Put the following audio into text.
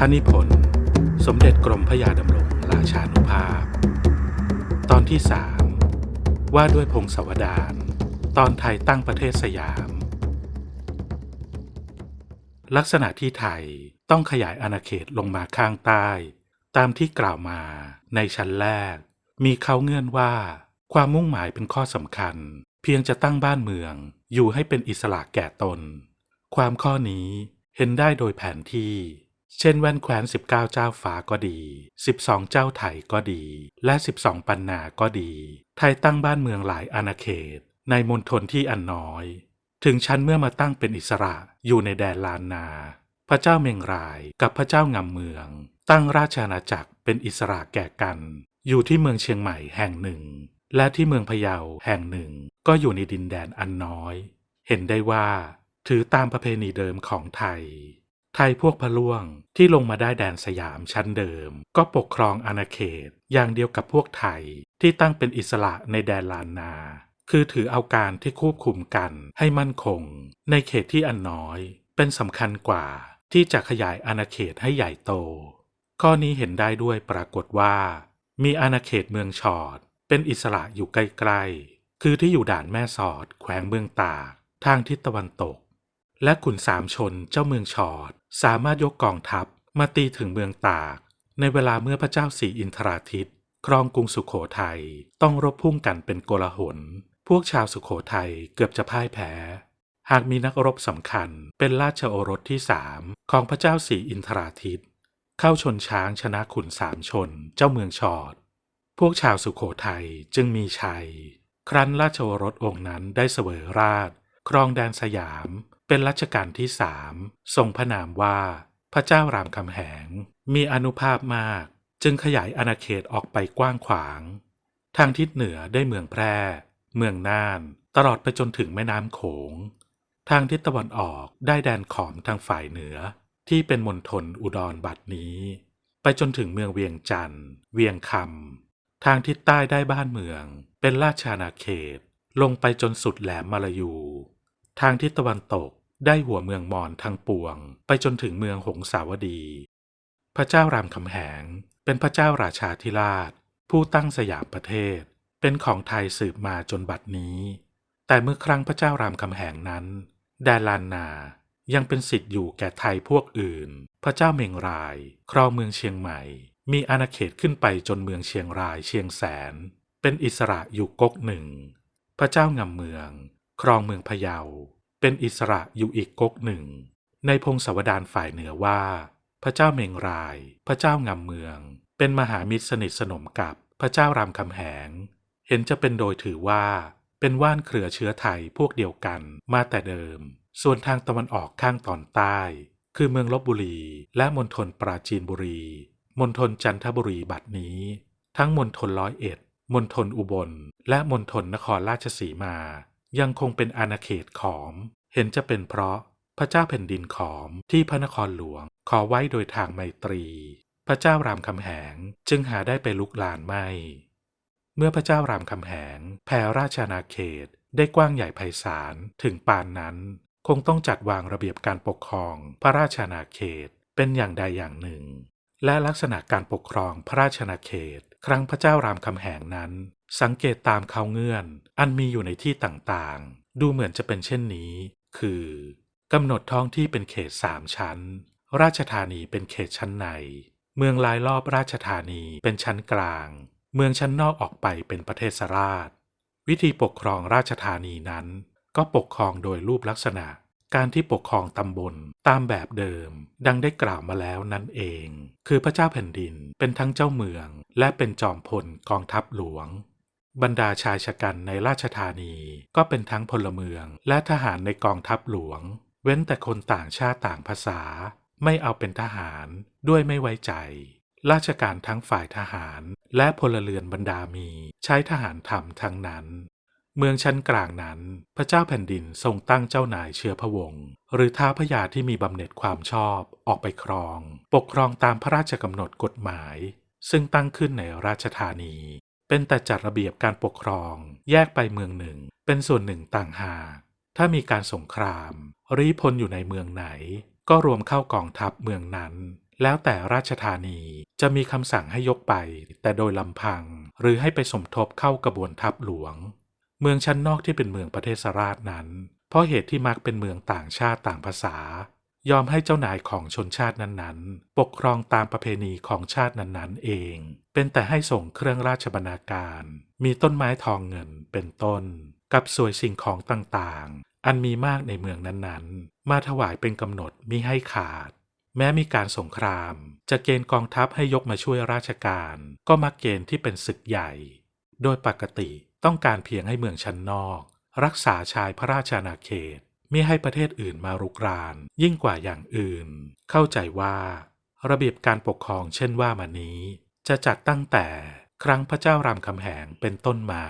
พระนิพนธ์สมเด็จกรมพระยาดำรงราชานุภาพ ตอนที่สามว่าด้วยพงศาวดารตอนไทยตั้งประเทศสยาม ลักษณะที่ไทยต้องขยายอาณาเขตลงมาข้างใต้ ตามที่กล่าวมาในชั้นแรก มีเขาเงื่อนว่า ความมุ่งหมายเป็นข้อสำคัญ เพียงจะตั้งบ้านเมืองอยู่ให้เป็นอิสระแก่ตน ความข้อนี้เห็นได้โดยแผนที่ เช่นแว่นแคว้น 19 เจ้าฟ้าก็ดี 12 เจ้าไถก็ดี และ 12 ปันนาก็ดี ไทยตั้งบ้านเมืองหลายอาณาเขต ในมณฑลที่อันน้อย ถึงชั้นเมื่อมาตั้งเป็นอิสระอยู่ในแดนลานนา พระเจ้าเมงรายกับพระเจ้างำเมือง ตั้งราชอาณาจักรเป็นอิสระแก่กัน อยู่ที่เมืองเชียงใหม่แห่งหนึ่ง และที่เมืองพะเยาแห่งหนึ่ง ก็อยู่ในดินแดนอันน้อย เห็นได้ว่า ถือตามประเพณีเดิมของไทย ไทยพวกพะล่วงที่ลงมาได้แดนสยามชั้นเดิม ก็ปกครองอาณาเขต อย่างเดียวกับพวกไทยที่ตั้งเป็นอิสระในแดนลานนา คือถือเอาการที่ควบคุมกันให้มั่นคง ในเขตที่อันน้อย เป็นสำคัญกว่าที่จะขยายอาณาเขตให้ใหญ่โต ข้อนี้เห็นได้ด้วยปรากฏว่า มีอาณาเขตเมืองชอด เป็นอิสระอยู่ใกล้ๆคือที่อยู่ด่านแม่สอด แขวงเมืองตากทางทิศตะวันตก และขุนสามชนเจ้าเมืองชอด สามารถยกกองทัพมาตีถึงเมืองตาก ในเวลาเมื่อพระเจ้าสีอินทราทิตครองกรุงสุขโขทัยต้องรบพุ่งกันเป็นโกลาหล พวกชาวสุขโขทัยเกือบจะพ่ายแพ้ หากมีนักรบสำคัญเป็นราชโอรสที่สามของพระเจ้าสีอินทราทิตเข้าชนช้างชนะขุนสามชนเจ้าเมืองชอด พวกชาวสุขโขทัยจึงมีชัย ครั้นราชโอรสองค์นั้นได้เสวยราช ครองแดนสยาม เป็นรัชกาลที่สามทรงพระนามว่า พระเจ้ารามคำแหง มีอนุภาพมาก จึงขยายอาณาเขตออกไปกว้างขวาง ทางทิศเหนือได้เมืองแพร่ เมืองน่าน ตลอดไปจนถึงแม่น้ำโขง ทางทิศตะวันออกได้แดนขอมทางฝ่ายเหนือ ที่เป็นมณฑลอุดรบัดนี้ ไปจนถึงเมืองเวียงจันทร์ เวียงคำทางทิศใต้ได้บ้านเมือง เป็นราชอาณาเขตลงไปจนสุดแหลมมาลายู ทางทิศตะวันตก ได้หัวเมืองมอญทางปวง ไปจนถึงเมืองหงสาวดี พระเจ้ารามคำแหง เป็นพระเจ้าราชาธิราช ผู้ตั้งสยามประเทศ เป็นของไทยสืบมาจนบัดนี้ แต่เมื่อครั้งพระเจ้ารามคำแหงนั้น แดนลานนายังเป็นสิทธิ์อยู่แก่ไทยพวกอื่น พระเจ้าเมงราย ครองเมืองเชียงใหม่ มีอาณาเขตขึ้นไปจนเมืองเชียงรายเชียงแสน เป็นอิสระอยู่ก๊กหนึ่ง พระเจ้างำเมือง ครองเมืองพะเยา เป็นอิสระอยู่อีกก๊กหนึ่ง ในพงศาวดารฝ่ายเหนือว่า พระเจ้าเมงราย พระเจ้างำเมือง เป็นมหามิตรสนิทสนมกับพระเจ้ารามคำแหง เห็นจะเป็นโดยถือว่า เป็นว่านเครือเชื้อไทยพวกเดียวกันมาแต่เดิม ส่วนทางตะวันออกข้างตอนใต้ คือเมืองลบบุรีและมณฑลปราจีนบุรีมณฑลจันทบุรีบัดนี้ ทั้งมณฑลร้อยเอ็ดมณฑลอุบล และมณฑลนครราชสีมา ยังคงเป็นอาณาเขตขอม เห็นจะเป็นเพราะพระเจ้าแผ่นดินขอมที่พระนครหลวง ขอไว้โดยทางไมตรี พระเจ้ารามคำแหงจึงหาได้ไปลุกลานไม่ เมื่อพระเจ้ารามคำแหงแผ่ราชาณาเขตได้กว้างใหญ่ไพศาลถึงปานนั้น คงต้องจัดวางระเบียบการปกครองพระราชาณาเขตเป็นอย่างใดอย่างหนึ่ง และลักษณะการปกครองพระราชอาณาเขต ครั้งพระเจ้ารามคำแหงนั้น สังเกตตามเขาเงื่อน อันมีอยู่ในที่ต่างๆ ดูเหมือนจะเป็นเช่นนี้ คือกำหนดท้องที่เป็นเขตสามชั้น ราชธานีเป็นเขตชั้นใน เมืองลายรอบราชธานีเป็นชั้นกลาง เมืองชั้นนอกออกไปเป็นประเทศราช วิธีปกครองราชธานีนั้น ก็ปกครองโดยรูปลักษณะ การที่ปกครองตำบลตามแบบเดิม ดังได้กล่าวมาแล้วนั่นเอง คือพระเจ้าแผ่นดินเป็นทั้งเจ้าเมือง และเป็นจอมพลกองทัพหลวง บรรดาชายชะกันในราชธานีก็เป็นทั้งพลเมืองและทหารในกองทัพหลวง เว้นแต่คนต่างชาติต่างภาษา ไม่เอาเป็นทหารด้วยไม่ไว้ใจ ราชการทั้งฝ่ายทหารและพลเรือนบรรดามีใช้ทหารทำทั้งนั้น เมืองชั้นกลางนั้น พระเจ้าแผ่นดินทรงตั้งเจ้านายเชื้อพระวงศ์หรือท้าพระยาที่มีบำเหน็จความชอบออกไปครอง ปกครองตามพระราชกำหนดกฎหมาย ซึ่งตั้งขึ้นในราชธานี เป็นแต่จัดระเบียบการปกครอง แยกไปเมืองหนึ่ง เป็นส่วนหนึ่งต่างหาก ถ้ามีการสงคราม รีพลอยู่ในเมืองไหน ก็รวมเข้ากองทัพเมืองนั้น แล้วแต่ราชธานีจะมีคำสั่งให้ยกไป แต่โดยลำพัง หรือให้ไปสมทบเข้ากระบวนทัพหลวง เมืองชั้นนอกที่เป็นเมืองประเทศสราชนั้น เพราะเหตุที่มักเป็นเมืองต่างชาติต่างภาษา ยอมให้เจ้านายของชนชาตินั้นๆ ปกครองตามประเพณีของชาตินั้นๆ เอง เป็นแต่ให้ส่งเครื่องราชบรรณาการ มีต้นไม้ทองเงินเป็นต้น กับสวยสิ่งของต่างๆ อันมีมากในเมืองนั้นๆ มาถวายเป็นกำหนดมิให้ขาด แม้มีการสงคราม จะเกณฑ์กองทัพให้ยกมาช่วยราชการ ก็มักเกณฑ์ที่เป็นศึกใหญ่ โดยปกติต้องการเพียงให้เมืองชั้นนอก รักษาชายพระราชาณาเขต มิให้ประเทศอื่นมารุกราน ยิ่งกว่าอย่างอื่น เข้าใจว่า ระเบียบการปกครองเช่นว่ามานี้ จะจัดตั้งแต่ครั้งพระเจ้ารามคำแหงเป็นต้นมา